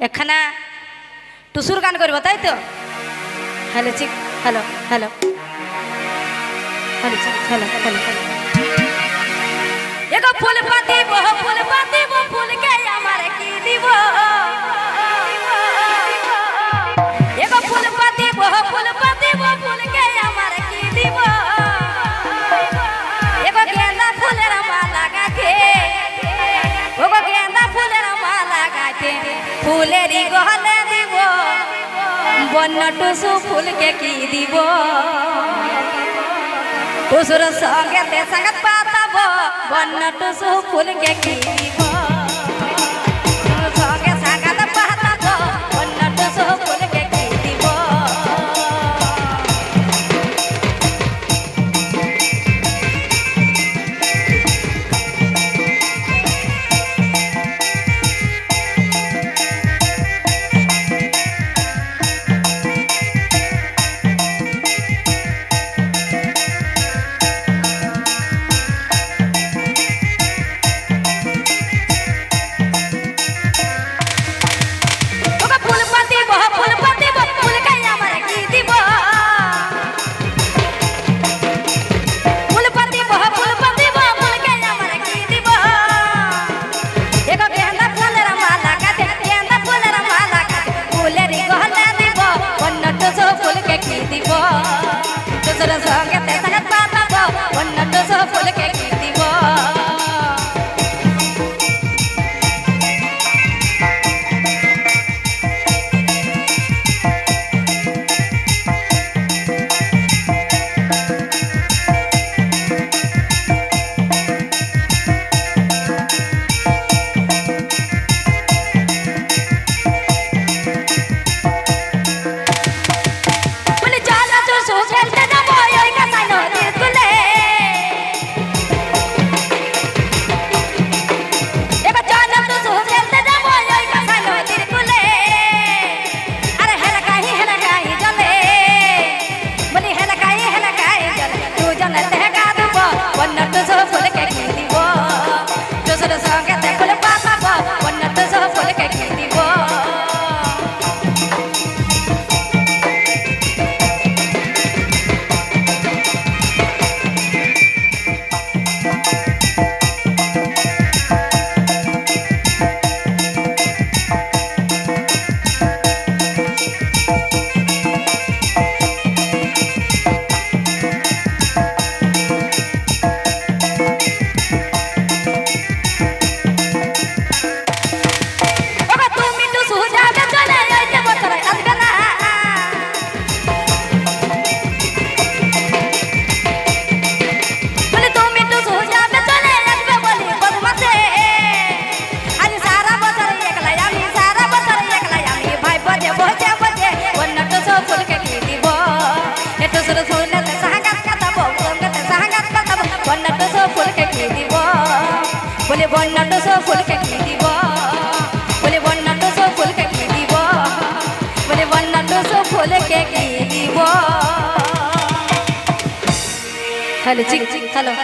একখানা টুসুর গান করব, তাই তো? হ্যালো ঠিক hello hello. Hello hello hello hello. ফুল পাতি বহু ফুলেরই গহলে দিব। বন্য টুসু ফুলকে কি দিব? টুসুর সঙ্গে সাঙ্গত পাতাব। বন্য টুসু ফুলকে কি দিব? será só get até বন্যাট সকল খেতে দিব। বলে বন্যাট সকল খেতে দিব। বলে বন্যাট সকল খেতে দিব। Hello chick chick, hello.